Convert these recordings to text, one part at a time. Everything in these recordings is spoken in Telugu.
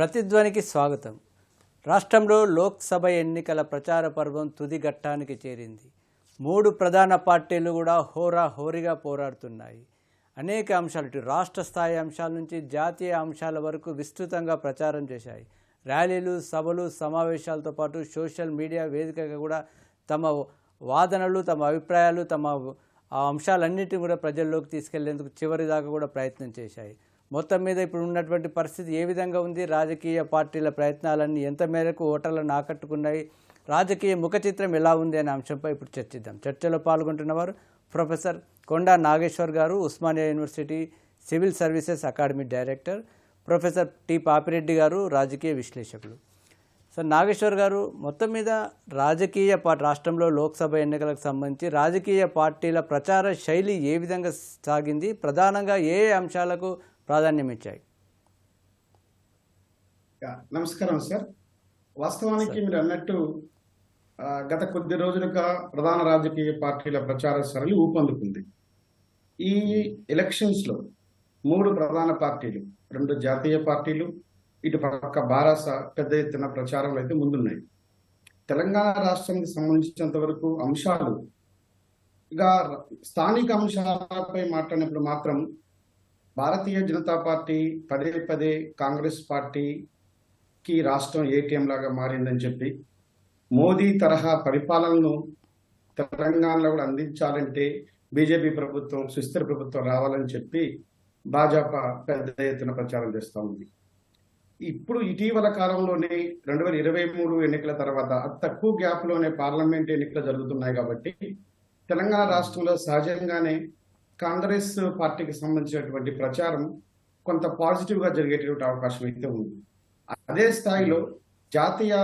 ప్రతిధ్వనికి స్వాగతం. రాష్ట్రంలో లోక్సభ ఎన్నికల ప్రచార పర్వం తుది ఘట్టానికి చేరింది. మూడు ప్రధాన పార్టీలు కూడా హోరా హోరీగా పోరాడుతున్నాయి. అనేక అంశాలు ఇటు రాష్ట్ర స్థాయి అంశాల నుంచి జాతీయ అంశాల వరకు విస్తృతంగా ప్రచారం చేశాయి. ర్యాలీలు సభలు సమావేశాలతో పాటు సోషల్ మీడియా వేదికగా కూడా తమ వాదనలు తమ అభిప్రాయాలు తమ ఆ అంశాలన్నింటినీ కూడా ప్రజల్లోకి తీసుకెళ్ళేందుకు చివరి దాకా కూడా ప్రయత్నం చేశాయి. మొత్తం మీద ఇప్పుడు ఉన్నటువంటి పరిస్థితి ఏ విధంగా ఉంది? రాజకీయ పార్టీల ప్రయత్నాలన్నీ ఎంత మేరకు ఓటర్లను ఆకట్టుకున్నాయి? రాజకీయ ముఖ చిత్రం ఎలా ఉంది అనే అంశంపై ఇప్పుడు చర్చిద్దాం. చర్చలో పాల్గొంటున్నవారు ప్రొఫెసర్ కొండా నాగేశ్వర్ గారు Osmania university civil services academy director professor T Papireddy గారు రాజకీయ విశ్లేషకులు. సార్ నాగేశ్వర్ గారు మొత్తం మీద రాజకీయ రాష్ట్రంలో లోక్సభ ఎన్నికలకు సంబంధించి రాజకీయ పార్టీల ప్రచార శైలి ఏ విధంగా సాగింది? ప్రధానంగా ఏ ఏ అంశాలకు ప్రాధాన్యం ఇచ్చాయి నమస్కారం సార్. వాస్తవానికి మీరు అన్నట్టు గత కొద్ది రోజులుగా ప్రధాన రాజకీయ పార్టీల ప్రచార సరళి ఊపందుకుంది. ఈ ఎలక్షన్స్లో మూడు ప్రధాన పార్టీలు రెండు జాతీయ పార్టీలు ఇటు పక్క బారాస పెద్ద ఎత్తున ప్రచారంలో అయితే ముందున్నాయి. తెలంగాణ రాష్ట్రానికి సంబంధించినంత వరకు అంశాలు ఇక స్థానిక అంశాలపై మాట్లాడినప్పుడు మాత్రం భారతీయ జనతా పార్టీ పదే పదే కాంగ్రెస్ పార్టీకి రాష్ట్రం ఏటీఎం లాగా మారిందని చెప్పి మోదీ తరహా పరిపాలనను తెలంగాణలో కూడా అందించాలంటే బీజేపీ ప్రభుత్వం సుస్థిర ప్రభుత్వం రావాలని చెప్పి భాజపా పెద్ద ఎత్తున ప్రచారం చేస్తూ ఉంది. ఇప్పుడు ఇటీవల కాలంలోనే రెండు వేల ఇరవై మూడు ఎన్నికల తర్వాత తక్కువ గ్యాప్లోనే పార్లమెంట్ ఎన్నికలు జరుగుతున్నాయి కాబట్టి తెలంగాణ రాష్ట్రంలో సహజంగానే కాంగ్రెస్ పార్టీకి సంబంధించినటువంటి ప్రచారం కొంత పాజిటివ్గా అవకాశం అయితే ఉంది. అదే స్థాయిలో జాతీయ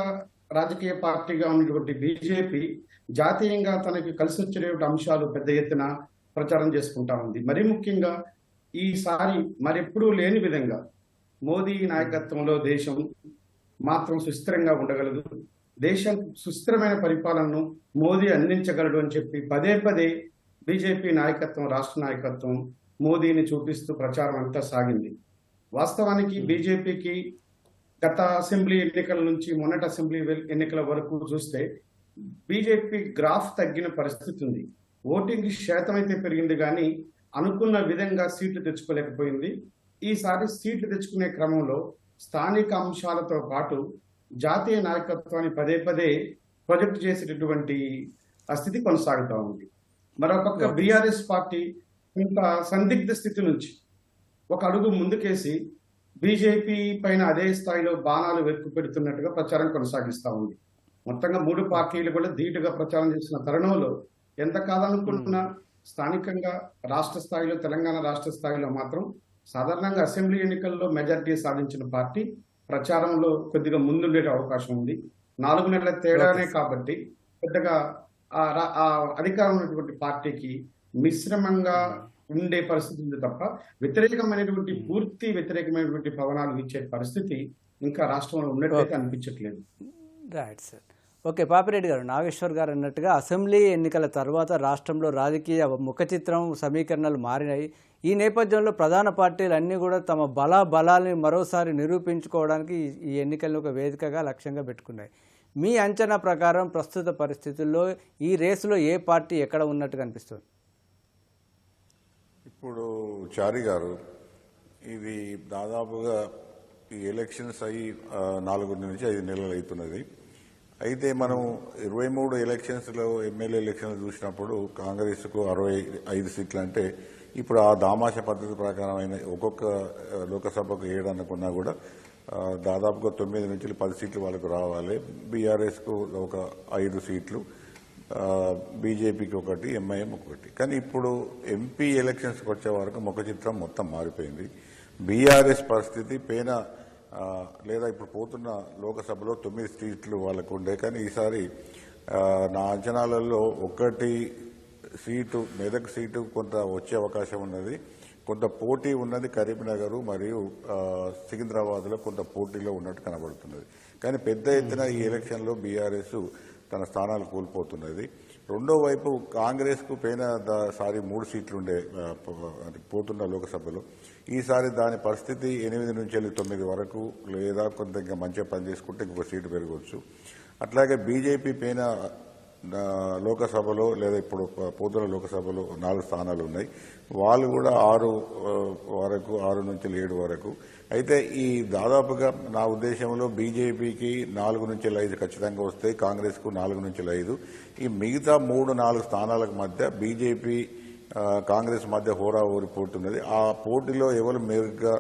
రాజకీయ పార్టీగా ఉన్నటువంటి బీజేపీ జాతీయంగా తనకి కలిసి వచ్చేటువంటి అంశాలు పెద్ద ఎత్తున ప్రచారం చేసుకుంటా ఉంది. మరి ముఖ్యంగా ఈసారి మరెప్పుడూ లేని విధంగా మోదీ నాయకత్వంలో దేశం మాత్రం సుస్థిరంగా ఉండగలదు. దేశం సుస్థిరమైన పరిపాలనను మోదీ అందించగలడు అని చెప్పి పదే పదే బీజేపీ నాయకత్వం రాష్ట్ర నాయకత్వం మోదీని చూపిస్తూ ప్రచారం అంతా సాగింది. వాస్తవానికి బీజేపీకి గత అసెంబ్లీ ఎన్నికల నుంచి మొన్నటి అసెంబ్లీ ఎన్నికల వరకు చూస్తే బీజేపీ గ్రాఫ్ తగ్గిన పరిస్థితి ఉంది. ఓటింగ్ శాతం అయితే పెరిగింది కానీ అనుకున్న విధంగా సీట్లు తెచ్చుకోలేకపోయింది. ఈసారి సీట్లు తెచ్చుకునే క్రమంలో స్థానిక అంశాలతో పాటు జాతీయ నాయకత్వాన్ని పదే పదే ప్రొజెక్ట్ చేసేటటువంటి స్థితి కొనసాగుతూ ఉంది. మరోపక్క బీఆర్ఎస్ పార్టీ ఇంత సందిగ్ధ స్థితి నుంచి ఒక అడుగు ముందుకేసి బీజేపీ పైన అదే స్థాయిలో బాణాలు వెక్కు పెడుతున్నట్టుగా ప్రచారం కొనసాగిస్తా ఉంది. మొత్తంగా మూడు పార్టీలు కూడా ధీటుగా ప్రచారం చేసిన తరుణంలో ఎంత కాదనుకుంటున్నా స్థానికంగా రాష్ట్ర స్థాయిలో తెలంగాణ రాష్ట్ర స్థాయిలో మాత్రం సాధారణంగా అసెంబ్లీ ఎన్నికల్లో మెజారిటీ సాధించిన పార్టీ ప్రచారంలో కొద్దిగా ముందుండే అవకాశం ఉంది. నాలుగు నెలల తేడానే కాబట్టి పెద్దగా ఆ అధికారం ఉన్నటువంటి పార్టీకి మిశ్రమంగా ఉండే పరిస్థితి ఉంది తప్ప వ్యతిరేకమైనటువంటి పూర్తి వ్యతిరేకమైనటువంటి పవనాలు ఇచ్చే పరిస్థితి ఇంకా రాష్ట్రంలో ఉన్నట్టయితే అనిపించట్లేదు. రైట్ సార్ ఓకే పాపిరెడ్డి గారు నాగేశ్వర్ గారు అన్నట్టుగా అసెంబ్లీ ఎన్నికల తర్వాత రాష్ట్రంలో రాజకీయ ముఖ చిత్రం సమీకరణలు మారినాయి. ఈ నేపథ్యంలో ప్రధాన పార్టీలు అన్నీ కూడా తమ బల బలాల్ని మరోసారి నిరూపించుకోవడానికి ఈ- ఈ ఎన్నికలను ఒక వేదికగా లక్ష్యంగా పెట్టుకున్నాయి. మీ అంచనా ప్రకారం ప్రస్తుత పరిస్థితుల్లో ఈ రేసులో ఏ పార్టీ ఎక్కడ ఉన్నట్టు కనిపిస్తుంది? ఇప్పుడు చారి గారు ఇది దాదాపుగా ఈ ఎలక్షన్స్ అయ్యి నాలుగు నుంచి ఐదు నెలలు అవుతున్నది. అయితే మనం ఇరవై మూడు ఎలక్షన్స్లో ఎమ్మెల్యే ఎలక్షన్లు చూసినప్పుడు కాంగ్రెస్కు అరవై ఐదు సీట్లు అంటే ఇప్పుడు ఆ దామాష పద్ధతి ప్రకారమైన ఒక్కొక్క లోకసభకు ఏడు అనుకున్నా కూడా దాదాపుగా తొమ్మిది నుంచి పది సీట్లు వాళ్ళకు రావాలి. బీఆర్ఎస్కు ఒక ఐదు సీట్లు బీజేపీకి ఒకటి ఎంఐఎం ఒకటి. కానీ ఇప్పుడు ఎంపీ ఎలక్షన్స్కి వచ్చే వరకు ముఖ చిత్రం మొత్తం మారిపోయింది. బీఆర్ఎస్ పరిస్థితి పైన లేదా ఇప్పుడు పోతున్న లోకసభలో తొమ్మిది సీట్లు వాళ్ళకు ఉండే. కానీ ఈసారి నా అంచనాలలో ఒకటి సీటు మెదక్ సీటు కొంత వచ్చే అవకాశం ఉన్నది. కొంత పోటీ ఉన్నది కరీంనగర్ మరియు సికింద్రాబాద్లో కొంత పోటీలో ఉన్నట్టు కనబడుతున్నది. కానీ పెద్ద ఎత్తున ఈ ఎలక్షన్లో బీఆర్ఎస్ తన స్థానాలు కోల్పోతున్నది. రెండో వైపు కాంగ్రెస్కు పైన ద- సారి మూడు సీట్లు ఉండే ఆ, ప- అంటే పోతున్న లోకసభలో. ఈసారి దాని పరిస్థితి ఎనిమిది నుంచి వెళ్ళి తొమ్మిది వరకు లేదా కొంత ఇంకా మంచిగా పని చేసుకుంటే ఇంకొక సీటు పెరగవచ్చు అట్లాగే బీజేపీ పైన లోకసభలో లేదా ఇప్పుడు పోతుల పోతున్న లోకసభలో నాలుగు స్థానాలు ఉన్నాయి. వాళ్ళు కూడా ఆరు వరకు ఆరు నుంచి ఏడు వరకు. అయితే ఈ దాదాపుగా నా ఉద్దేశంలో బీజేపీకి నాలుగు నుంచి ఐదు ఖచ్చితంగా వస్తాయి కాంగ్రెస్కు నాలుగు నుంచి ఐదు. ఈ మిగతా మూడు నాలుగు స్థానాలకు మధ్య బీజేపీ కాంగ్రెస్ మధ్య హోరా ఓరి పోటీ ఉన్నది. ఆ పోటీలో ఎవరు మెరుగ్గా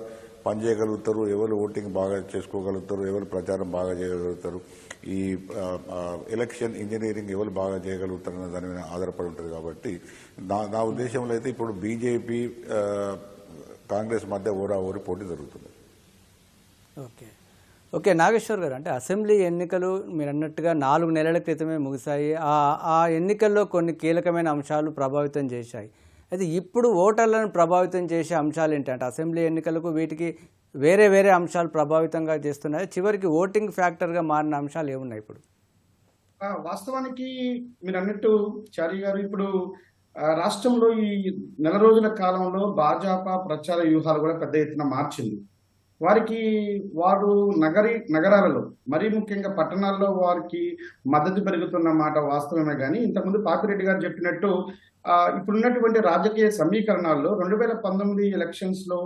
పనిచేయగలుగుతారు ఎవరు ఓటింగ్ బాగా చేసుకోగలుగుతారు ఎవరు ప్రచారం బాగా చేయగలుగుతారు ఈ ఎలక్షన్ ఇంజనీరింగ్ ఎవరు బాగా చేయగలుగుతారన్న దాని మీద ఆధారపడి ఉంటుంది కాబట్టి నా నా ఉద్దేశంలో అయితే ఇప్పుడు బీజేపీ కాంగ్రెస్ మధ్య ఓరా ఓరి పోటీ జరుగుతుంది. ఓకే. ఓకే నాగేశ్వర్ గారు అంటే అసెంబ్లీ ఎన్నికలు మీరు అన్నట్టుగా నాలుగు నెలల క్రితమే ముగిశాయి. ఆ ఆ ఎన్నికల్లో కొన్ని కీలకమైన అంశాలు ప్రభావితం చేశాయి. అయితే ఇప్పుడు ఓటర్లను ప్రభావితం చేసే అంశాలు ఏంటంటే అసెంబ్లీ ఎన్నికలకు వీటికి వేరే వేరే అంశాలు ప్రభావితంగా చేస్తున్నాయి. చివరికి ఓటింగ్ ఫ్యాక్టర్గా మారిన అంశాలు ఏమున్నాయి ఇప్పుడు? వాస్తవానికి మీరు అన్నట్టు చారి గారు ఇప్పుడు రాష్ట్రంలో ఈ నెల రోజుల కాలంలో భాజపా ప్రచార వ్యూహాలు కూడా పెద్ద ఎత్తున మార్చింది. వారికి వారు నగరి నగరాలలో మరీ ముఖ్యంగా పట్టణాల్లో వారికి మద్దతు పెరుగుతున్న మాట వాస్తవమే కానీ ఇంతకుముందు పాపిరెడ్డి గారు చెప్పినట్టు ఇప్పుడున్నటువంటి రాజకీయ సమీకరణాల్లో రెండు వేల పంతొమ్మిది ఎలక్షన్స్లో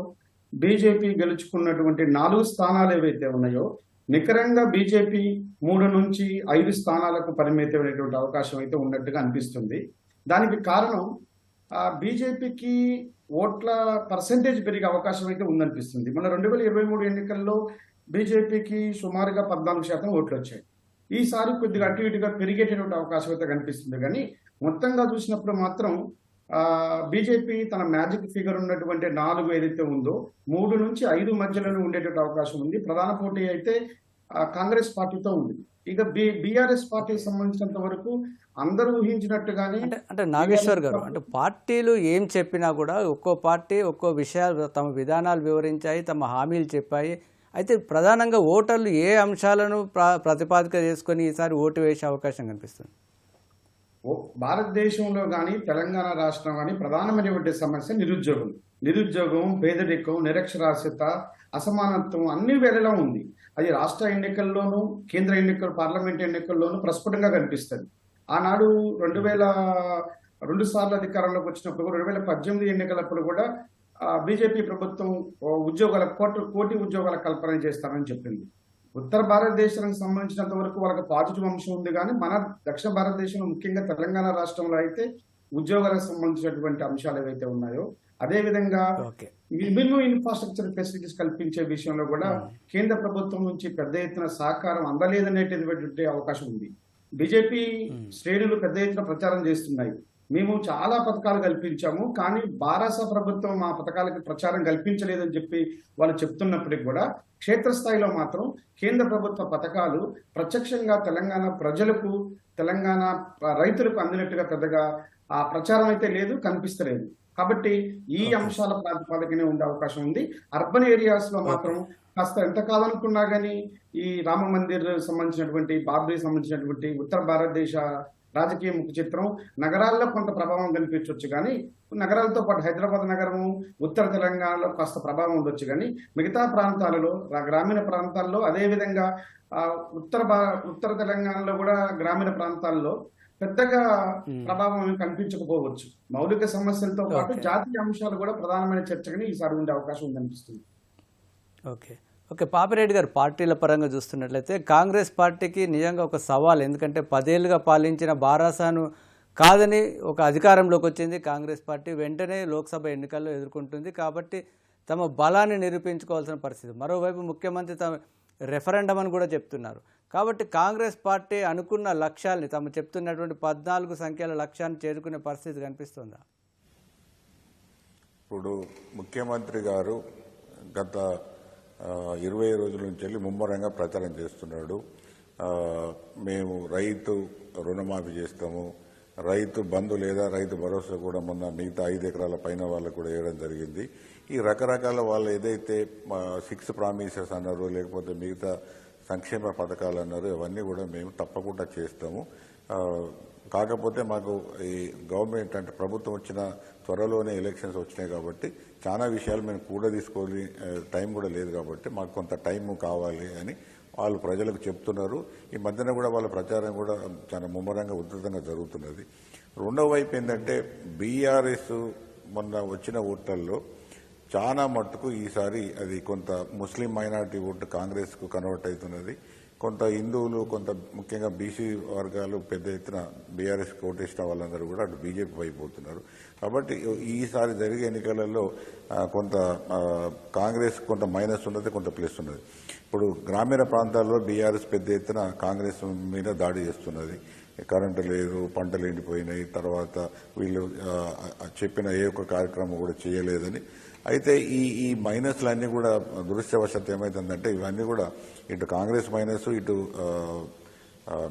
బీజేపీ గెలుచుకున్నటువంటి నాలుగు స్థానాలు ఏవైతే ఉన్నాయో నికరంగా బీజేపీ మూడు నుంచి ఐదు స్థానాలకు పరిమితమైనటువంటి అవకాశం అయితే ఉన్నట్టుగా అనిపిస్తుంది. దానికి కారణం బీజేపీకి ఓట్ల పర్సంటేజ్ పెరిగే అవకాశం అయితే ఉందనిపిస్తుంది. మన రెండు వేల ఇరవై మూడు ఎన్నికల్లో బీజేపీకి సుమారుగా పద్నాలుగు శాతం ఓట్లు వచ్చాయి. ఈసారి కొద్దిగా అటు ఇటుగా పెరిగేటటువంటి అవకాశం అయితే కనిపిస్తుంది. కానీ మొత్తంగా చూసినప్పుడు మాత్రం బీజేపీ తన మ్యాజిక్ ఫిగర్ ఉన్నటువంటి నాలుగు ఏదైతే ఉందో మూడు నుంచి ఐదు మధ్యలోనే ఉండేటువంటి అవకాశం ఉంది. ప్రధాన పోటీ అయితే కాంగ్రెస్ పార్టీతో ఉంది. ఇక బి బీఆర్ఎస్ పార్టీకి సంబంధించినంత వరకు అందరూ ఊహించినట్టుగానే అంటే అంటే నాగేశ్వర్ గారు అంటే పార్టీలు ఏం చెప్పినా కూడా ఒక్కో పార్టీ ఒక్కో విషయాలు తమ విధానాలు వివరించాయి తమ హామీలు చెప్పాయి. అయితే ప్రధానంగా ఓటర్లు ఏ అంశాలను ప్రా ప్రతిపాదిక చేసుకొని ఈసారి ఓటు వేసే అవకాశం కనిపిస్తుంది? భారతదేశంలో కానీ తెలంగాణ రాష్ట్రం కానీ ప్రధానమైనటువంటి సమస్య నిరుద్యోగం. నిరుద్యోగం పేదరికం నిరక్షరాస్యత అసమానత్వం అన్ని వేళలా ఉంది. అది రాష్ట్ర ఎన్నికల్లోనూ కేంద్ర ఎన్నికలు పార్లమెంట్ ఎన్నికల్లోనూ ప్రస్ఫుటంగా కనిపిస్తుంది. ఆనాడు రెండు వేల రెండు సార్లు అధికారంలోకి వచ్చినప్పుడు రెండు వేల పద్దెనిమిది ఎన్నికలప్పుడు కూడా బీజేపీ ప్రభుత్వం ఉద్యోగాల కోటి కోటి ఉద్యోగాల కల్పన చేస్తామని చెప్పింది. ఉత్తర భారతదేశానికి సంబంధించినంత వరకు వాళ్ళకి పాజిటివ్ అంశం ఉంది కానీ మన దక్షిణ భారతదేశంలో ముఖ్యంగా తెలంగాణ రాష్ట్రంలో అయితే ఉద్యోగాలకు సంబంధించినటువంటి అంశాలు ఏవైతే ఉన్నాయో అదే విధంగా విభిన్న ఇన్ఫ్రాస్ట్రక్చర్ ఫెసిలిటీస్ కల్పించే విషయంలో కూడా కేంద్ర ప్రభుత్వం నుంచి పెద్ద ఎత్తున సహకారం అందలేదనేటటువంటి అవకాశం ఉంది. బీజేపీ శ్రేణులు పెద్ద ఎత్తున ప్రచారం చేస్తున్నాయి. మేము చాలా పథకాలు కల్పించాము కానీ భారత ప్రభుత్వం మా పథకాలకి ప్రచారం కల్పించలేదని చెప్పి వాళ్ళు చెప్తున్నప్పటికీ కూడా క్షేత్రస్థాయిలో మాత్రం కేంద్ర ప్రభుత్వ పథకాలు ప్రత్యక్షంగా తెలంగాణ ప్రజలకు తెలంగాణ రైతులకు అందినట్టుగా పెద్దగా ఆ ప్రచారం అయితే లేదు కనిపిస్తలేదు. కాబట్టి ఈ అంశాల ప్రాతిపదికనే ఉండే అవకాశం ఉంది. అర్బన్ ఏరియాస్లో మాత్రం కాస్త ఎంత కాదనుకున్నా గానీ ఈ రామ మందిర్ సంబంధించినటువంటి బాబ్రీ సంబంధించినటువంటి ఉత్తర భారతదేశ రాజకీయ ముఖ చిత్రం. నగరాల్లో కొంత ప్రభావం కనిపించవచ్చు కానీ నగరాలతో పాటు హైదరాబాద్ నగరము ఉత్తర తెలంగాణలో కాస్త ప్రభావం ఉండొచ్చు కానీ మిగతా ప్రాంతాలలో గ్రామీణ ప్రాంతాల్లో అదే విధంగా ఆ, ఉత్తర ఉత్తర తెలంగాణలో కూడా గ్రామీణ ప్రాంతాల్లో పెద్దగా ప్రభావం కనిపించకపోవచ్చు. మౌలిక సమస్యలతో పాటు. జాతీయ అంశాలు కూడా ప్రధానమైన చర్చగానే ఈసారి ఉండే అవకాశం ఉందనిపిస్తుంది ఓకే. ఓకే పాపిరెడ్డి గారు పార్టీల పరంగా చూస్తున్నట్లయితే కాంగ్రెస్ పార్టీకి నిజంగా ఒక సవాల్. ఎందుకంటే పదేళ్ళుగా పాలించిన బారాసాను కాదని ఒక అధికారంలోకి వచ్చింది కాంగ్రెస్ పార్టీ. వెంటనే లోక్సభ ఎన్నికల్లో ఎదుర్కొంటుంది. కాబట్టి తమ బలాన్ని నిరూపించుకోవాల్సిన పరిస్థితి. మరోవైపు ముఖ్యమంత్రి తమ రెఫరెండం అని కూడా చెప్తున్నారు. కాబట్టి కాంగ్రెస్ పార్టీ అనుకున్న లక్ష్యాల్ని తమ చెప్తున్నటువంటి పద్నాలుగు సంఖ్యల లక్ష్యాన్ని చేరుకునే పరిస్థితి కనిపిస్తుందా? ఇప్పుడు ముఖ్యమంత్రి గారు గత ఇరవై రోజుల నుంచి వెళ్ళి ముమ్మరంగా ప్రచారం చేస్తున్నాడు. మేము రైతు రుణమాఫీ చేస్తాము. రైతు బంధు లేదా రైతు భరోసా కూడా మొన్న మిగతా ఐదు ఎకరాల పైన వాళ్ళకు కూడా వేయడం జరిగింది. ఈ రకరకాల వాళ్ళు ఏదైతే సిక్స్ ప్రామిసెస్ అన్నారు లేకపోతే మిగతా సంక్షేమ పథకాలు అన్నారు అవన్నీ కూడా మేము తప్పకుండా చేస్తాము. కాకపోతే మాకు ఈ గవర్నమెంట్ అంటే ప్రభుత్వం వచ్చిన త్వరలోనే ఎలక్షన్స్ వచ్చినాయి కాబట్టి చాలా విషయాలు మేము కూడా తీసుకోవాలి టైం కూడా లేదు కాబట్టి మాకు కొంత టైం కావాలి అని వాళ్ళు ప్రజలకు చెప్తున్నారు. ఈ మధ్యన కూడా వాళ్ళ ప్రచారం కూడా చాలా ముమ్మరంగా ఉధృతంగా జరుగుతున్నది. రెండవ వైపు ఏంటంటే బీఆర్ఎస్ మొన్న వచ్చిన ఓట్లలో చాలా మట్టుకు ఈసారి అది కొంత ముస్లిం మైనారిటీ ఓటు కాంగ్రెస్కు కన్వర్ట్ అవుతున్నది. కొంత హిందువులు కొంత ముఖ్యంగా బీసీ వర్గాలు పెద్ద ఎత్తున బీఆర్ఎస్ కోటేసిన వాళ్ళందరూ కూడా అటు బీజేపీ పైపోతున్నారు కాబట్టి ఈసారి జరిగే ఎన్నికలలో కొంత కాంగ్రెస్ కొంత మైనస్ ఉన్నది కొంత ప్లస్ ఉన్నది. ఇప్పుడు గ్రామీణ ప్రాంతాల్లో బీఆర్ఎస్ పెద్ద ఎత్తున కాంగ్రెస్ మీద దాడి చేస్తున్నది. కరెంటు లేదు పంటలు ఎండిపోయినాయి తర్వాత వీళ్ళు చెప్పిన ఏ ఒక్క కార్యక్రమం కూడా చేయలేదని. అయితే ఈ ఈ మైనస్లన్నీ కూడా దురదృష్టవశాత్తు ఏమైతుందంటే ఇవన్నీ కూడా ఇటు కాంగ్రెస్ మైనస్ ఇటు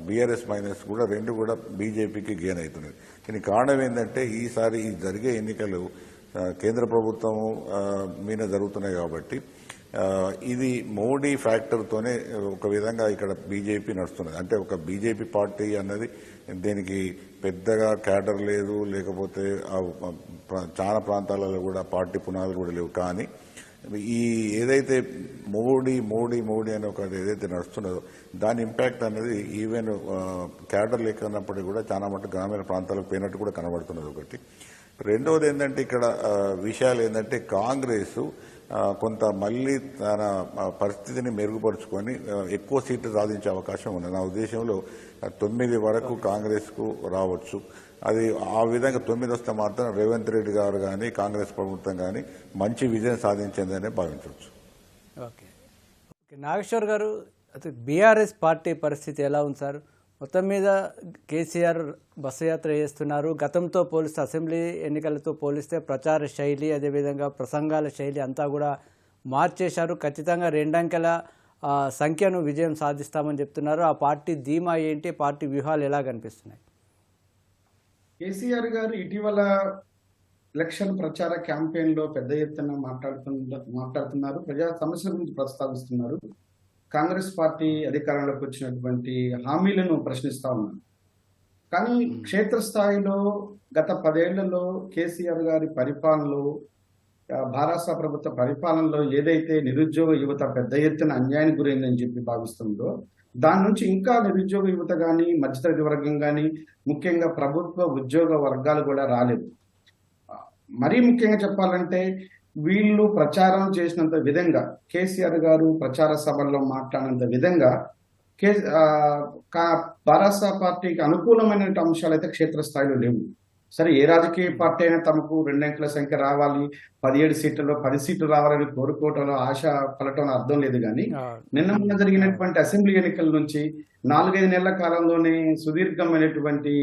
బీఆర్ఎస్ మైనస్ కూడా రెండు కూడా బీజేపీకి గెయిన్ అవుతున్నాయి దీనికి కారణం ఏంటంటే ఈసారి ఈ జరిగే ఎన్నికలు కేంద్ర ప్రభుత్వం మీద జరుగుతున్నాయి కాబట్టి ఇది మోడీ ఫ్యాక్టర్తోనే ఒక విధంగా ఇక్కడ బీజేపీ నడుస్తున్నది. అంటే ఒక బీజేపీ పార్టీ అన్నది దీనికి పెద్దగా క్యాడర్ లేదు లేకపోతే చాలా ప్రాంతాలలో కూడా పార్టీ పునాదులు కూడా లేవు. కానీ ఈ ఏదైతే మోడీ మోడీ మోడీ అనే ఒక ఏదైతే నడుస్తున్నదో దాని ఇంపాక్ట్ అనేది ఈవెన్ క్యాడర్ లేకున్నప్పటికీ కూడా చాలా మటుకు గ్రామీణ ప్రాంతాలకు పోయినట్టు కూడా కనబడుతున్నది ఒకటి. రెండవది ఏంటంటే ఇక్కడ విషయాలు ఏంటంటే కాంగ్రెస్ కొంత మళ్ళీ తన పరిస్థితిని మెరుగుపరుచుకొని ఎక్కువ సీట్లు సాధించే అవకాశం ఉంది నా ఉద్దేశంలో తొమ్మిది వరకు కాంగ్రెస్కు రావచ్చు. అది ఆ విధంగా తొమ్మిది వస్తే మాత్రం రేవంత్ రెడ్డి గారు కానీ కాంగ్రెస్ ప్రభుత్వం కానీ మంచి విజయం సాధించిందనే భావించవచ్చు. ఓకే. ఓకే నాగేశ్వర్ గారు బీఆర్ఎస్ పార్టీ పరిస్థితి ఎలా ఉంది సార్? మొత్తం మీద కేసీఆర్ బస్సు యాత్ర చేస్తున్నారు. గతంతో పోలిస్తే అసెంబ్లీ ఎన్నికలతో పోలిస్తే ప్రచార శైలి అదేవిధంగా ప్రసంగాల శైలి అంతా కూడా మార్చేశారు. ఖచ్చితంగా రెండంకెల సంఖ్యను విజయం సాధిస్తామని చెప్తున్నారు. ఆ పార్టీ ధీమా ఏంటి? పార్టీ వ్యూహాలు ఎలా కనిపిస్తున్నాయి? కేసీఆర్ గారు ఇటీవల ఎలక్షన్ ప్రచార క్యాంపెయిన్లో పెద్ద ఎత్తున మాట్లాడుతున్న మాట్లాడుతున్నారు. ప్రజా సమస్యల గురించి ప్రస్తావిస్తున్నారు. కాంగ్రెస్ పార్టీ అధికారంలోకి వచ్చినటువంటి హామీలను ప్రశ్నిస్తా ఉన్నారు కానీ క్షేత్రస్థాయిలో గత పదేళ్ళలో కేసీఆర్ గారి పరిపాలనలో భారత ప్రభుత్వ పరిపాలనలో ఏదైతే నిరుద్యోగ యువత పెద్ద ఎత్తున అన్యాయానికి గురైందని చెప్పి భావిస్తుందో దాని నుంచి ఇంకా నిరుద్యోగ యువత కానీ మధ్యతరగతి వర్గం కానీ ముఖ్యంగా ప్రభుత్వ ఉద్యోగ వర్గాలు కూడా రాలేదు. మరీ ముఖ్యంగా చెప్పాలంటే వీళ్ళు ప్రచారం చేసినంత విధంగా కేసీఆర్ గారు ప్రచార సభల్లో మాట్లాడినంత విధంగా కే భారత పార్టీకి అనుకూలమైన అంశాలు అయితే క్షేత్రస్థాయిలో లేవు. సరే ఏ రాజకీయ పార్టీ అయినా తమకు రెండంకెల సంఖ్య రావాలి పదిహేడు సీట్లలో పది సీట్లు రావాలని కోరుకోవటంలో ఆశ పలటంలో అర్థం లేదు కానీ నిన్న మొన్న జరిగినటువంటి అసెంబ్లీ ఎన్నికల నుంచి నాలుగైదు నెలల కాలంలోనే సుదీర్ఘమైనటువంటి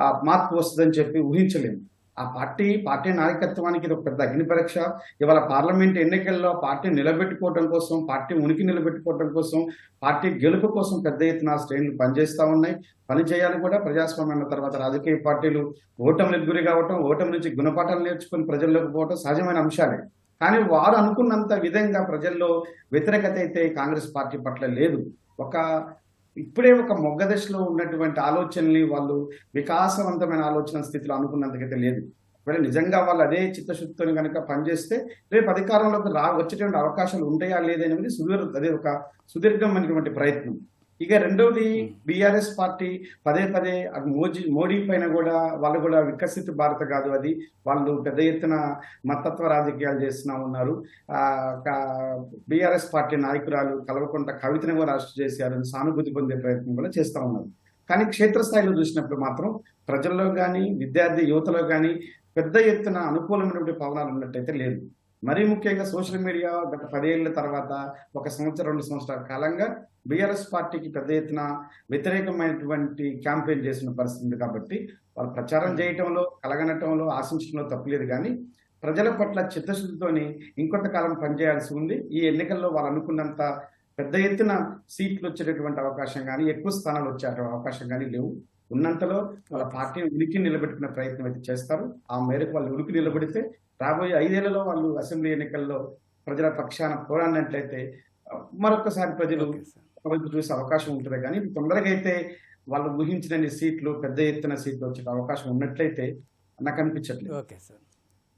ఆ మార్పు వస్తుందని చెప్పి ఊహించలేము. ఆ పార్టీ పార్టీ నాయకత్వానికి ఇది ఒక పెద్ద అగ్ని పరీక్ష. ఇవాళ పార్లమెంట్ ఎన్నికల్లో పార్టీ నిలబెట్టుకోవడం కోసం పార్టీ ఉనికి నిలబెట్టుకోవడం కోసం పార్టీ గెలుపు కోసం పెద్ద ఎత్తున శ్రేణులు పనిచేస్తా ఉన్నాయి. పనిచేయాలి కూడా. ప్రజాస్వామ్యం తర్వాత రాజకీయ పార్టీలు ఓటమికి గురి కావటం ఓటమి నుంచి గుణపాఠాలు నేర్చుకుని ప్రజల్లోకి పోవటం సహజమైన అంశాలే. కానీ వారు అనుకున్నంత విధంగా ప్రజల్లో వ్యతిరేకత అయితే కాంగ్రెస్ పార్టీ పట్ల లేదు. ఒక ఇప్పుడే ఒక మొగ్గ దశలో ఉన్నటువంటి ఆలోచనని వాళ్ళు వికాసవంతమైన ఆలోచన స్థితిలో అనుకున్నంతకైతే లేదు. ఒకవేళ నిజంగా వాళ్ళు అదే చిత్తశుద్ధితో కనుక పనిచేస్తే రేపు అధికారంలోకి రా వచ్చేటువంటి అవకాశాలు ఉంటాయా లేదనేది సుదీర్ అదే ఒక సుదీర్ఘమైనటువంటి ప్రయత్నం. ఇక రెండవది బీఆర్ఎస్ పార్టీ పదే పదే మోజీ మోడీ పైన కూడా వాళ్ళు కూడా వికసిత భారత కాదు అది. వాళ్ళు పెద్ద ఎత్తున మతత్వ రాజకీయాలు చేస్తున్నా ఉన్నారు. బీఆర్ఎస్ పార్టీ నాయకురాలు కలవకుంట కవితను కూడా అరెస్ట్ చేశారని సానుభూతి పొందే ప్రయత్నం కూడా చేస్తూ ఉన్నారు. కానీ క్షేత్రస్థాయిలో చూసినప్పుడు మాత్రం ప్రజల్లో కానీ విద్యార్థి యువతలో కానీ పెద్ద ఎత్తున అనుకూలమైనటువంటి పవనాలు ఉన్నట్టయితే లేదు. మరీ ముఖ్యంగా సోషల్ మీడియా గత పదేళ్ళ తర్వాత ఒక సంవత్సరం రెండు సంవత్సరాల కాలంగా బీఆర్ఎస్ పార్టీకి పెద్ద ఎత్తున వ్యతిరేకమైనటువంటి క్యాంపెయిన్ చేసిన పరిస్థితి కాబట్టి వాళ్ళు ప్రచారం చేయటంలో కలగనటంలో ఆశించడంలో తప్పులేదు కానీ ప్రజల పట్ల చిత్తశుద్ధితోని ఇంకొంతకాలం పనిచేయాల్సి ఉంది. ఈ ఎన్నికల్లో వాళ్ళు అనుకున్నంత పెద్ద ఎత్తున సీట్లు వచ్చేటటువంటి అవకాశం కానీ ఎక్కువ స్థానాలు వచ్చే అవకాశం కానీ లేవు. ఉన్నంతలో వాళ్ళ పార్టీని ఉనికి నిలబెట్టుకునే ప్రయత్నం అయితే చేస్తారు. ఆ మేరకు వాళ్ళు ఉనికి నిలబడితే రాబోయే ఐదేళ్ళలో వాళ్ళు అసెంబ్లీ ఎన్నికల్లో ప్రజల పక్షాన పోరాడినట్లయితే మరొకసారి ప్రజలు చూసే అవకాశం ఉంటుంది కానీ తొందరగా అయితే వాళ్ళు ఊహించిన సీట్లు పెద్ద ఎత్తున సీట్లు వచ్చే అవకాశం ఉన్నట్లయితే నాకు అనిపించట్లేదు. Okay sir.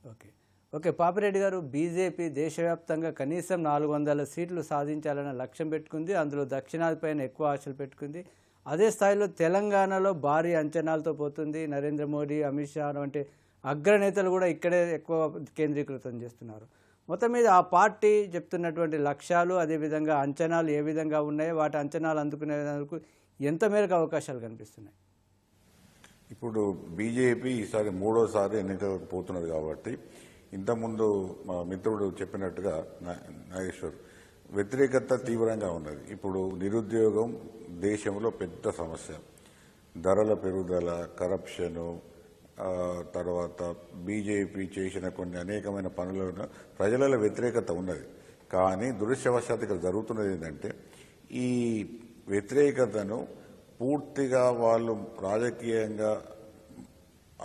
Okay. Okay Papireddy గారు బీజేపీ దేశవ్యాప్తంగా కనీసం నాలుగు వందల సీట్లు సాధించాలన్న లక్ష్యం పెట్టుకుంది. అందులో దక్షిణాది పైన ఎక్కువ ఆశలు పెట్టుకుంది. అదే స్థాయిలో తెలంగాణలో భారీ అంచనాలతో పోతుంది. నరేంద్ర మోడీ అమిత్ షా వంటి అగ్రనేతలు కూడా ఇక్కడే ఎక్కువ కేంద్రీకృతం చేస్తున్నారు. మొత్తం మీద ఆ పార్టీ చెప్తున్నటువంటి లక్ష్యాలు అదేవిధంగా అంచనాలు ఏ విధంగా ఉన్నాయో వాటి అంచనాలు అందుకునేందుకు ఎంత మేరకు అవకాశాలు కనిపిస్తున్నాయి? ఇప్పుడు బీజేపీ ఈసారి మూడోసారి ఎన్నికలకు పోతున్నది కాబట్టి ఇంతకుముందు మా మిత్రుడు చెప్పినట్టుగా నాగేశ్వర్ వ్యతిరేకత తీవ్రంగా ఉన్నది. ఇప్పుడు నిరుద్యోగం దేశంలో పెద్ద సమస్య. ధరల పెరుగుదల కరప్షను తర్వాత బీజేపీ చేసిన కొన్ని అనేకమైన పనులను ప్రజలలో వ్యతిరేకత ఉన్నది. కానీ దురదృష్టవశాత్తు ఇక్కడ జరుగుతున్నది ఏంటంటే ఈ వ్యతిరేకతను పూర్తిగా వాళ్ళు రాజకీయంగా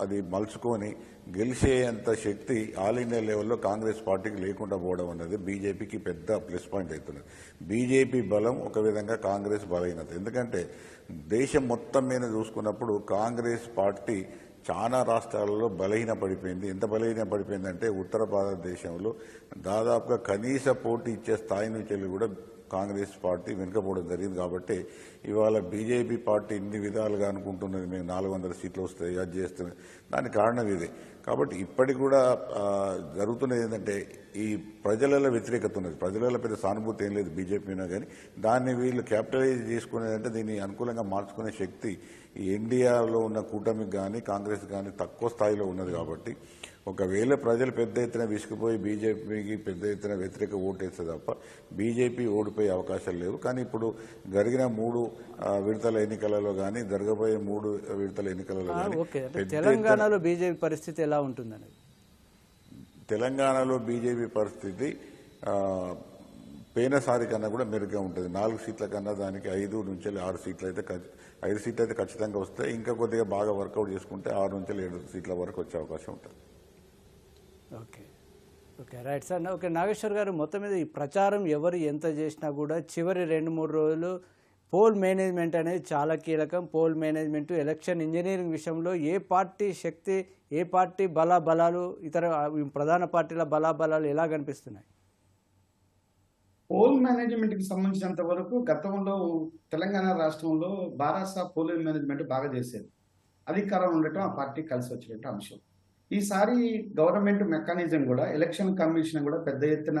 అది మలుచుకొని గెలిచేంత శక్తి ఆల్ ఇండియా లెవెల్లో కాంగ్రెస్ పార్టీకి లేకుండా పోవడం అన్నది బీజేపీకి పెద్ద ప్లస్ పాయింట్ అవుతున్నది. బీజేపీ బలం ఒక విధంగా కాంగ్రెస్ బలహీనత. ఎందుకంటే దేశం మొత్తం మీద చూసుకున్నప్పుడు కాంగ్రెస్ పార్టీ చాలా రాష్ట్రాలలో బలహీన పడిపోయింది. ఎంత బలహీన పడిపోయిందంటే ఉత్తర భారతదేశంలో దాదాపుగా కనీస పోటీ ఇచ్చే స్థాయి నుంచి కూడా కాంగ్రెస్ పార్టీ వెనుకపోవడం జరిగింది కాబట్టి ఇవాళ బీజేపీ పార్టీ ఇన్ని విధాలుగా అనుకుంటున్నది మేము నాలుగు వందల సీట్లు వస్తాయి అది చేస్తున్నాయి దానికి కారణం ఇది. కాబట్టి ఇప్పటికి కూడా జరుగుతున్నది ఏంటంటే ఈ ప్రజలలో వ్యతిరేకత ఉన్నది. ప్రజలలో పెద్ద సానుభూతి ఏం లేదు బీజేపీనో కానీ. దాన్ని వీళ్ళు క్యాపిటలైజ్ చేసుకునేదంటే దీన్ని అనుకూలంగా మార్చుకునే శక్తి ఈ ఇండియాలో ఉన్న కూటమికి కానీ కాంగ్రెస్ కానీ తక్కువ స్థాయిలో ఉన్నది కాబట్టి ఒకవేళ ప్రజలు పెద్ద ఎత్తున విసిగిపోయి బీజేపీకి పెద్ద ఎత్తున వ్యతిరేక ఓటేస్తే తప్ప బీజేపీ ఓడిపోయే అవకాశాలు లేవు. కానీ ఇప్పుడు జరిగిన మూడు విడతల ఎన్నికలలో కానీ జరగబోయే మూడు విడతల ఎన్నికలలో కానీ తెలంగాణలో బీజేపీ పరిస్థితి ఎలా ఉంటుందనేది? తెలంగాణలో బీజేపీ పరిస్థితి ఆ, పోయినసారి కన్నా కూడా మెరుగ్గా ఉంటుంది. నాలుగు సీట్ల కన్నా దానికి ఐదు నుంచి ఆరు సీట్లు అయితే ఐదు సీట్లు అయితే ఖచ్చితంగా వస్తాయి. ఇంకా కొద్దిగా బాగా వర్కౌట్ చేసుకుంటే ఆరు నుంచి ఏడు సీట్ల వరకు వచ్చే అవకాశం ఉంటుంది. Okay. Okay right. Sir okay Nageshwar గారు మొత్తం మీద ఈ ప్రచారం ఎవరు ఎంత చేసినా కూడా చివరి రెండు మూడు రోజులు పోల్ మేనేజ్మెంట్ అనేది చాలా కీలకం. పోల్ మేనేజ్మెంట్ ఎలక్షన్ ఇంజనీరింగ్ విషయంలో ఏ పార్టీ శక్తి ఏ పార్టీ బలా బలాలు ఇతర ప్రధాన పార్టీల బలాబలాలు ఎలా కనిపిస్తున్నాయి? పోల్ మేనేజ్మెంట్కి సంబంధించినంత వరకు గతంలో తెలంగాణ రాష్ట్రంలో బారాసా పోల్ మేనేజ్మెంట్ బాగా చేసేది. అధికారం ఉండటం ఆ పార్టీ కలిసి వచ్చినట్టు అంశం. ఈసారి గవర్నమెంట్ మెకానిజం కూడా ఎలక్షన్ కమిషన్ కూడా పెద్ద ఎత్తున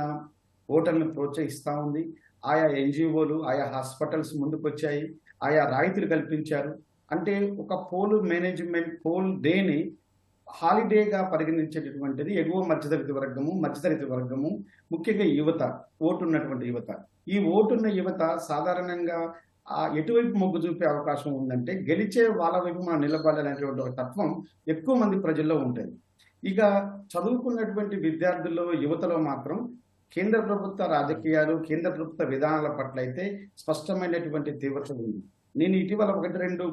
ఓటర్లను ప్రోత్సహిస్తూ ఉంది. ఆయా ఎన్జిఓలు ఆయా హాస్పిటల్స్ ముందుకొచ్చాయి. ఆయా రాయితీలు కల్పించారు. అంటే ఒక పోల్ మేనేజ్మెంట్ పోల్ డేని హాలిడేగా పరిగణించేటటువంటిది ఎగువ మధ్యతరగతి వర్గము మధ్యతరగతి వర్గము ముఖ్యంగా యువత ఓటున్నటువంటి యువత. ఈ ఓటున్న యువత సాధారణంగా ఎటువైపు మొగ్గు చూపే అవకాశం ఉందంటే గెలిచే వాళ్ళ వైపు మనం నిలబడాలనేటువంటి ఒక తత్వం ఎక్కువ మంది ప్రజల్లో ఉంటుంది. ఇక చదువుకున్నటువంటి విద్యార్థుల్లో యువతలో మాత్రం కేంద్ర ప్రభుత్వ రాజకీయాలు కేంద్ర ప్రభుత్వ విధానాల పట్ల అయితే స్పష్టమైనటువంటి తీవ్రత ఉంది. నేను ఇటీవల ఒకటి రెండు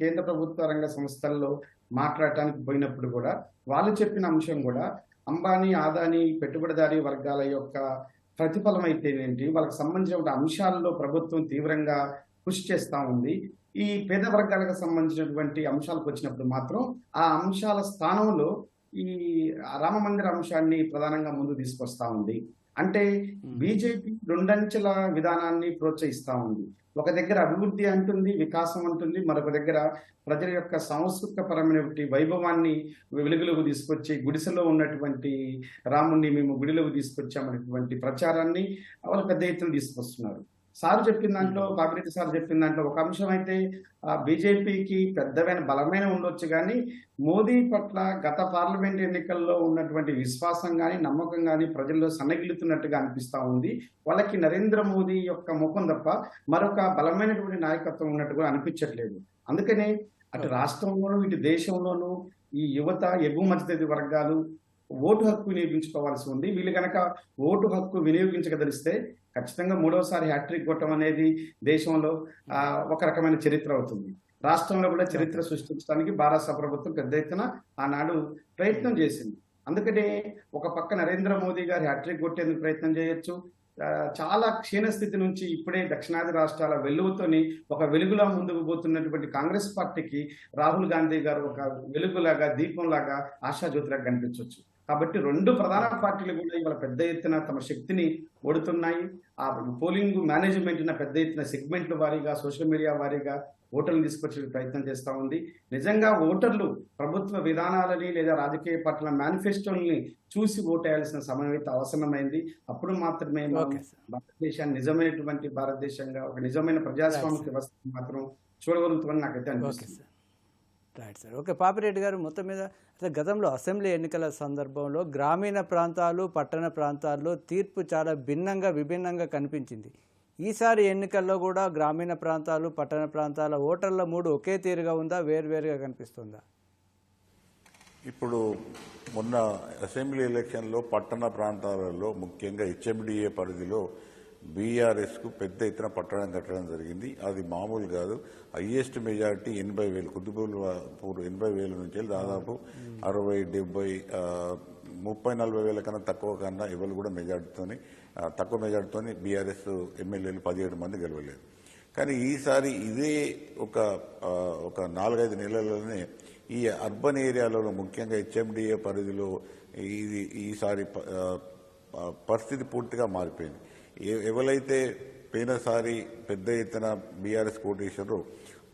కేంద్ర ప్రభుత్వ రంగ సంస్థల్లో మాట్లాడటానికి పోయినప్పుడు కూడా వాళ్ళు చెప్పిన అంశం కూడా అంబానీ ఆదాని పెట్టుబడిదారీ వర్గాల యొక్క ప్రతిఫలం అయితే ఏంటి? వాళ్ళకి సంబంధించిన అంశాల్లో ప్రభుత్వం తీవ్రంగా కృషి చేస్తా ఉంది. ఈ పేద వర్గాలకు సంబంధించినటువంటి అంశాలకు వచ్చినప్పుడు మాత్రం ఆ అంశాల స్థానంలో ఈ రామ మందిర అంశాన్ని ప్రధానంగా ముందు తీసుకొస్తా ఉంది. అంటే బీజేపీ రెండంచెల విధానాన్ని ప్రోత్సహిస్తా ఉంది. ఒక దగ్గర అభివృద్ధి అంటుంది వికాసం అంటుంది మరొక దగ్గర ప్రజల యొక్క సాంస్కృతిక పరమైనటువంటి వైభవాన్ని వెలుగులోకి తీసుకొచ్చి గుడిసెలో ఉన్నటువంటి రాముణ్ణి మేము గుడిలోకి తీసుకొచ్చామనేటువంటి ప్రచారాన్ని వాళ్ళు పెద్ద ఎత్తున తీసుకొస్తున్నారు. సార్ చెప్పిన దాంట్లో బాబిరెడ్డి సార్ చెప్పిన దాంట్లో ఒక అంశం అయితే ఆ బీజేపీకి పెద్దమైన బలమైన ఉండొచ్చు కానీ మోదీ పట్ల గత పార్లమెంట్ ఎన్నికల్లో ఉన్నటువంటి విశ్వాసం కానీ నమ్మకం కానీ ప్రజల్లో సన్నగిల్లుతున్నట్టుగా అనిపిస్తా ఉంది. వాళ్ళకి నరేంద్ర మోదీ యొక్క ముఖం తప్ప మరొక బలమైనటువంటి నాయకత్వం ఉన్నట్టుగా అనిపించట్లేదు. అందుకనే అటు రాష్ట్రంలోనూ ఇటు దేశంలోనూ ఈ యువత మధ్యతరగతి వర్గాలు ఓటు హక్కు వినియోగించుకోవాల్సి ఉంది. వీళ్ళు కనుక ఓటు హక్కు వినియోగించగలిస్తే ఖచ్చితంగా మూడవసారి హ్యాట్రిక్ కొట్టడం అనేది దేశంలో ఒక రకమైన చరిత్ర అవుతుంది. రాష్ట్రంలో కూడా చరిత్ర సృష్టించడానికి భారత ప్రభుత్వం పెద్ద ఎత్తున ఆనాడు ప్రయత్నం చేసింది. అందుకనే ఒక పక్క నరేంద్ర మోదీ గారి హ్యాట్రిక్ కొట్టేందుకు ప్రయత్నం చేయొచ్చు. చాలా క్షీణస్థితి నుంచి ఇప్పుడే దక్షిణాది రాష్ట్రాల వెలుగుతోని ఒక వెలుగులా ముందుకు పోతున్నటువంటి కాంగ్రెస్ పార్టీకి రాహుల్ గాంధీ గారు ఒక వెలుగులాగా దీపంలాగా ఆశాజ్యోతిలాగా కనిపించవచ్చు కాబట్టి రెండు ప్రధాన పార్టీలు కూడా ఇవాళ పెద్ద ఎత్తున తమ శక్తిని ఓడుతున్నాయి. ఆ పోలింగ్ మేనేజ్మెంట్ పెద్ద ఎత్తున సెగ్మెంట్ల వారీగా సోషల్ మీడియా వారీగా ఓటర్లు తీసుకొచ్చే ప్రయత్నం చేస్తా ఉంది. నిజంగా ఓటర్లు ప్రభుత్వ విధానాలని లేదా రాజకీయ పార్టీల మేనిఫెస్టోని చూసి ఓటేయాల్సిన సమయం అయితే అవసరమైంది. అప్పుడు మాత్రమే భారతదేశాన్ని నిజమైనటువంటి భారతదేశంగా ఒక నిజమైన ప్రజాస్వామిక వ్యవస్థ మాత్రం చూడగలుగుతామని నాకైతే అనిపిస్తుంది. Right sir. ఓకే పాపిరెడ్డి గారు మొత్తం మీద అసలు గతంలో అసెంబ్లీ ఎన్నికల సందర్భంలో గ్రామీణ ప్రాంతాలు పట్టణ ప్రాంతాల్లో తీర్పు చాలా భిన్నంగా విభిన్నంగా కనిపించింది. ఈసారి ఎన్నికల్లో కూడా గ్రామీణ ప్రాంతాలు పట్టణ ప్రాంతాల ఓటర్ల మూడు ఒకే తీరుగా ఉందా వేరువేరుగా కనిపిస్తుందా? ఇప్పుడు మొన్న అసెంబ్లీ ఎలక్షన్లో పట్టణ ప్రాంతాలలో ముఖ్యంగా హెచ్ఎండిఏ పరిధిలో బీఆర్ఎస్కు పెద్ద ఎత్తున పట్టడం కట్టడం జరిగింది. అది మామూలు కాదు. హయ్యెస్ట్ మెజారిటీ ఎనభై వేలు కుతుబులు ఎనభై వేల నుంచి దాదాపు అరవై డెబ్బై ముప్పై నలభై వేల కన్నా తక్కువ కన్నా ఎవరు కూడా మెజార్టీతోని తక్కువ మెజార్టీతోని బీఆర్ఎస్ ఎమ్మెల్యేలు పదిహేడు మంది గెలవలేదు. కానీ ఈసారి ఇదే ఒక ఒక నాలుగైదు నెలల్లోనే ఈ అర్బన్ ఏరియాలలో ముఖ్యంగా హెచ్ఎండిఏ పరిధిలో ఇది ఈసారి పరిస్థితి పూర్తిగా మారిపోయింది. ఎవరైతే పోయినసారి పెద్ద ఎత్తున బీఆర్ఎస్ కోటేశ్వరు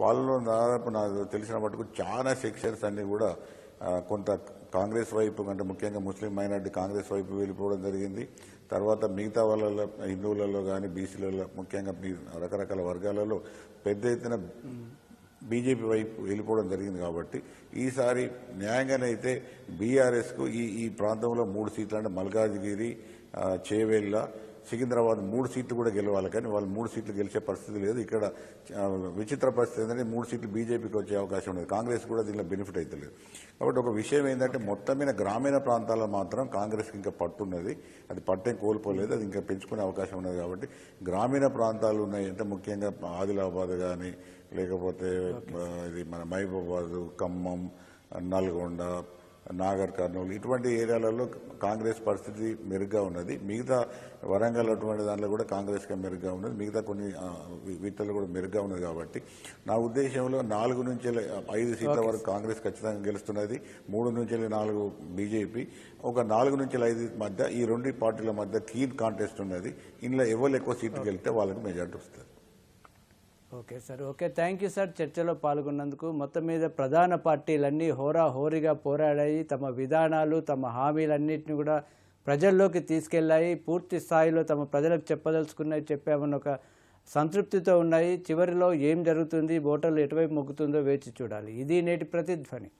వాళ్ళలో దాదాపు నాకు తెలిసిన మటుకు చాలా సెక్షన్స్ అన్ని కూడా కొంత కాంగ్రెస్ వైపు అంటే ముఖ్యంగా ముస్లిం మైనార్టీ కాంగ్రెస్ వైపు వెళ్ళిపోవడం జరిగింది. తర్వాత మిగతా వాళ్ళలో హిందువులలో కానీ బీసీలలో ముఖ్యంగా రకరకాల వర్గాలలో పెద్ద ఎత్తున బీజేపీ వైపు వెళ్ళిపోవడం జరిగింది కాబట్టి ఈసారి న్యాయంగానైతే అయితే బీఆర్ఎస్కు ఈ ఈ ప్రాంతంలో మూడు సీట్లు అంటే మల్కాజ్గిరి చేవేళ్ళ చేవెళ్ళ సికింద్రాబాద్ మూడు సీట్లు కూడా గెలవాలి. కానీ వాళ్ళు మూడు సీట్లు గెలిచే పరిస్థితి లేదు. ఇక్కడ విచిత్ర పరిస్థితి ఏంటంటే మూడు సీట్లు బీజేపీకి వచ్చే అవకాశం ఉంది కాంగ్రెస్ కూడా దీనిలో బెనిఫిట్ అవుతలేదు కాబట్టి ఒక విషయం ఏంటంటే మొత్తం మీద గ్రామీణ ప్రాంతాల్లో మాత్రం కాంగ్రెస్కి ఇంకా పట్టున్నది అది పట్టేం కోల్పోలేదు. అది ఇంకా పెంచుకునే అవకాశం ఉన్నది కాబట్టి గ్రామీణ ప్రాంతాలు ఉన్నాయి. అంటే ముఖ్యంగా ఆదిలాబాద్ కానీ లేకపోతే ఇది మన మహబూబాబాద్ ఖమ్మం నల్గొండ నాగర్ కర్నూలు. ఇటువంటి ఏరియాలలో కాంగ్రెస్ పరిస్థితి మెరుగ్గా ఉన్నది. మిగతా వరంగల్ అటువంటి దాంట్లో కూడా కాంగ్రెస్గా మెరుగ్గా ఉన్నది. మిగతా కొన్ని ఆ, వీ- వీటిల్లో కూడా మెరుగ్గా ఉన్నది కాబట్టి నా ఉద్దేశంలో నాలుగు నుంచి ఐదు సీట్ల వరకు కాంగ్రెస్ ఖచ్చితంగా గెలుస్తున్నది. మూడు నుంచి నాలుగు బీజేపీ. ఒక నాలుగు నుంచి ఐదు మధ్య ఈ రెండు పార్టీల మధ్య కీన్ కాంటెస్ట్ ఉన్నది. ఇందులో ఎవరు ఎక్కువ సీట్లు గెలిస్తే వాళ్ళకి మెజార్టీ వస్తుంది. Okay sir. Okay thank you sir చర్చలో పాల్గొన్నందుకు. మొత్తం మీద ప్రధాన పార్టీలన్నీ హోరా హోరీగా పోరాడాయి. తమ విధానాలు తమ హామీలన్నింటినీ కూడా ప్రజల్లోకి తీసుకెళ్ళాయి. పూర్తి స్థాయిలో తమ ప్రజలకు చెప్పదలుచుకున్నవి చెప్పామని ఒక సంతృప్తితో ఉన్నాయి. చివరిలో ఏం జరుగుతుంది ఓటర్లు ఎటువైపు మొగ్గుతుందో వేచి చూడాలి. ఇది నేటి ప్రతిధ్వని.